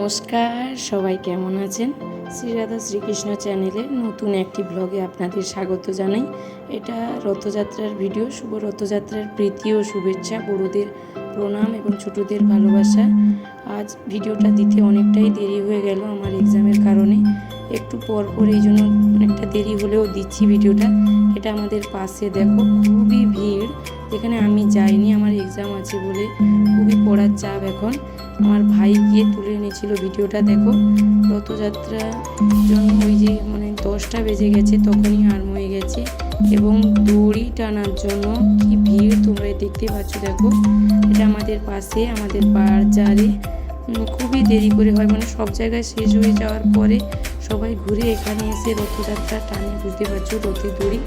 নমস্কার, সবাই কেমন আছেন? শ্রীরাধা শ্রীকৃষ্ণ চ্যানেলে নতুন একটি ব্লগে আপনাদের স্বাগত জানাই। এটা রথযাত্রার ভিডিও, শুভ রথযাত্রার প্রীতি ও শুভেচ্ছা, বড়োদের প্রণাম এবং ছোটদের ভালোবাসা। আজ ভিডিওটা দিতে অনেকটাই দেরি হয়ে গেল আমার এক্সামের কারণে। একটু পর পর এই জন্য অনেকটা দেরি হলেও দিচ্ছি ভিডিওটা। এটা আমাদের পাশে দেখো, খুবই ভিড়। যেখানে আমি যাইনি, আমার এক্সাম আছে বলে খুবই পড়ার চাপ এখন। আমার ভাই গিয়ে তুলে এনেছিল ভিডিওটা, দেখো। রথযাত্রা জন্য ওই যে মানে দশটা বেজে গেছে, তখনই আরম্ভ হয়ে গেছে। এবং দড়ি টানার জন্য কি ভিড় তোমরা দেখতে পাচ্ছ, দেখো। এটা আমাদের পাশে, আমাদের বাজারে খুবই দেরি করে হয় মানে সব জায়গায় শেষ হয়ে যাওয়ার পরে সবাই ঘুরে এখানে এসে রথযাত্রা টানে, বুঝতে পারছ? রথের দড়ি,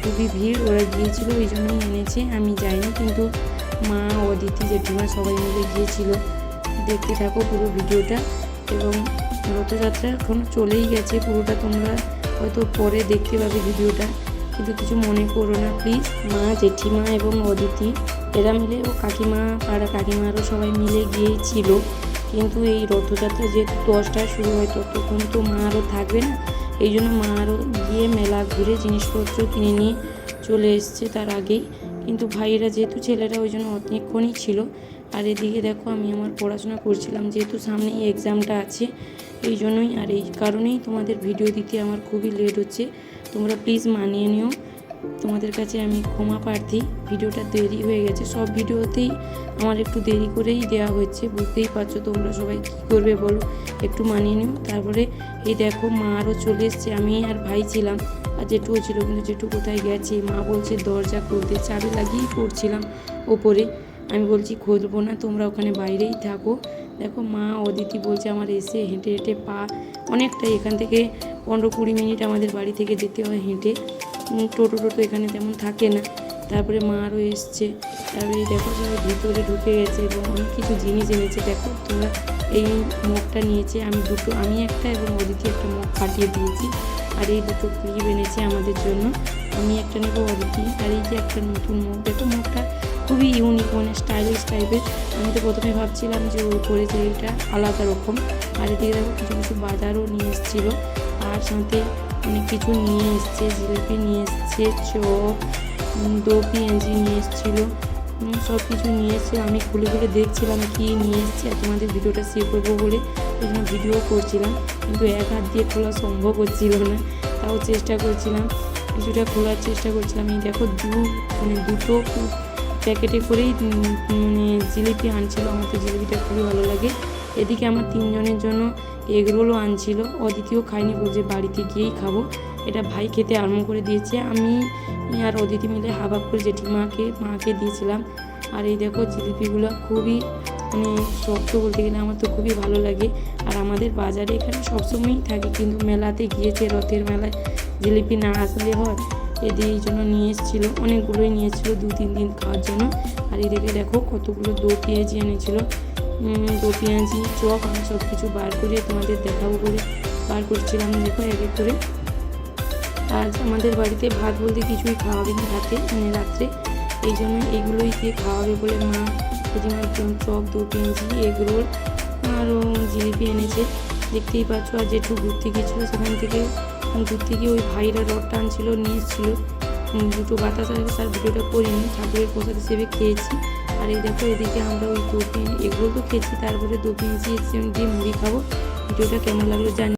খুবই ভিড়, ওরা গিয়েছিল ওই জন্যই এনেছে, আমি যাইনি, কিন্তু মা, অদিতি, জেঠিমা সবাই মিলে গিয়েছিল। দেখতে থাকো পুরো ভিডিওটা, এবং রথযাত্রা এখন চলেই গেছে, পুরোটা তোমরা হয়তো পরে দেখতে পাবে ভিডিওটা, কিন্তু কিছু মনে করো না প্লিজ মা, জেঠিমা এবং অদিতি, এরা মিলে, ও কাকিমা পাড়া কাকিমারও সবাই মিলে গিয়েছিল। কিন্তু এই রথযাত্রা যেহেতু দশটায় শুরু হয় ততক্ষণ তো মা আরও থাকবে না। এই জন্য মা আরও গিয়ে মেলা ঘুরে জিনিসপত্র কিনে নিয়ে চলে এসছে তার আগেই। কিন্তু ভাইয়েরা যেহেতু ছেলেরা, ওই জন্য অনেকক্ষণই ছিল। আর এদিকে দেখো, আমি আমার পড়াশোনা করছিলাম, যেহেতু সামনেই এক্সামটা আছে, এই জন্যই। আর এই কারণেই তোমাদের ভিডিও দিতে আমার খুবই লেট হচ্ছে। তোমরা প্লিজ মানিয়ে নিও। তোমাদের কাছে আমি ক্ষমা প্রার্থী। ভিডিওটা দেরি হয়ে গেছে। সব ভিডিওতেই আমার একটু দেরি করেই দেওয়া হচ্ছে বুঝতেই পারছ তোমরা সবাই কী করবে বলো? একটু মানিয়ে নিও। তারপরে এই দেখো, মা আরও চলে এসছে। আমি আর ভাই ছিলাম, আর জেঠুও ছিল, কিন্তু জেঠু কোথায় গেছে? মা বলছে, দরজা খুলতে। চাবি লাগিয়েই পড়ছিলাম ওপরে। আমি বলছি, খুলবো না, তোমরা ওখানে বাইরেই থাকো। দেখো, মা অদিতি বলছে, আমার এসে হেঁটে হেঁটে পা অনেকটাই এখান থেকে পনেরো কুড়ি মিনিট আমাদের বাড়ি থেকে যেতে হয় হেঁটে। টোটো টোটো এখানে তেমন থাকে না। তারপরে মা আরও এসছে। তারপরে দেখো সবাই ভিতরে ঢুকে গেছে এবং অনেক কিছু জিনিস এনেছে। দেখো তোমরা এই মগটা নিয়েছে। আমি দুটো, আমি একটা এবং অদিতি একটা মগ ফাটিয়ে দিয়েছি। আর এই দুটো ক্লিপ এনেছে আমাদের জন্য। আমি একটা নেব অদিতি। আর এই যে একটা নতুন মুখ দেখো মুখটা খুবই ইউনিক মানে স্টাইলিশ টাইপের আমি তো প্রথমে ভাবছিলাম যে ও করেছে। এটা আলাদা রকম। আর এদিকে দেখো কিছু কিছু বাজারও নিয়ে এসেছিল। আর সাথে অনেক কিছু নিয়ে এসছে, জিলিপি নিয়ে এসছে, চপ দো পেঁয়াজি নিয়ে এসেছিল সব কিছু নিয়ে এসছে। আমি খুলে খুলে দেখছিলাম কি নিয়ে এসছে আর তোমাদের ভিডিওটা শেয়ার করব বলে জন্য ভিডিও করছিলাম। কিন্তু এক হাত দিয়ে খোলা সম্ভব হচ্ছিল না, তাও চেষ্টা করছিলাম। কিছুটা খোলার চেষ্টা করছিলাম। এই দেখো দু মানে দুটো প্যাকেটে করেই মানে জিলিপি আনছিল। আমার তো জিলিপিটা খুবই ভালো লাগে। এদিকে আমার তিনজনের জন্য এগরোলও আনছিল। অদিতিও খাইনি বলছে বাড়িতে গিয়েই খাব। এটা ভাই খেতে আরম্ভ করে দিয়েছে। আমি আর অদিতি মিলে হাফ করে জেঠিমাকে, মাকে দিয়েছিলাম। আর এই দেখো জিলিপিগুলো খুবই মানে শক্ত বলতে গেলে আমার তো খুবই ভালো লাগে। আর আমাদের বাজারে এখানে সবসময়ই থাকে, কিন্তু মেলাতে গিয়েছে, রথের মেলায় জিলিপি না আসলে হয়। এদের এই জন্য নিয়ে এসেছিল, অনেকগুলোই নিয়ে এসেছিল দু তিন দিন খাওয়ার জন্য। আর এদিকে দেখো কতগুলো দো পেঁয়াজি এনেছিলো। দো পেঁয়াজি চপ আমি সব কিছু বার করে তোমাদের দেখাবো বলে বার করছিলাম দেখো এক এক করে। আজ আমাদের বাড়িতে ভাত বলতে কিছুই খাওয়াবে না রাতে মানে রাত্রে। এই জন্য এগুলোই দিয়ে খাওয়াবে বলে মা জন্য চপ দু পেঁয়াজি এগ রোল আরও জিলিপি এনেছে। দেখতেই পাচ্ছ আর জেঠু ঘুরতে গিয়েছিল সেখান থেকে ঘুরতে গিয়ে ওই ভাইরা রডটা আনছিল, নিয়ে এসেছিল। দুটো বাতাস আছে, তার ভিডিওটা করিনি ঠাকুরের প্রসাদ হিসেবে খেয়েছি। আর এই দেখো, এদিকে আমরা ওই দু এগুলো তো খেয়েছি, তারপরে দু পেঁয়াজি দিয়ে মুড়ি খাব। ভিডিওটা কেমন লাগল জানি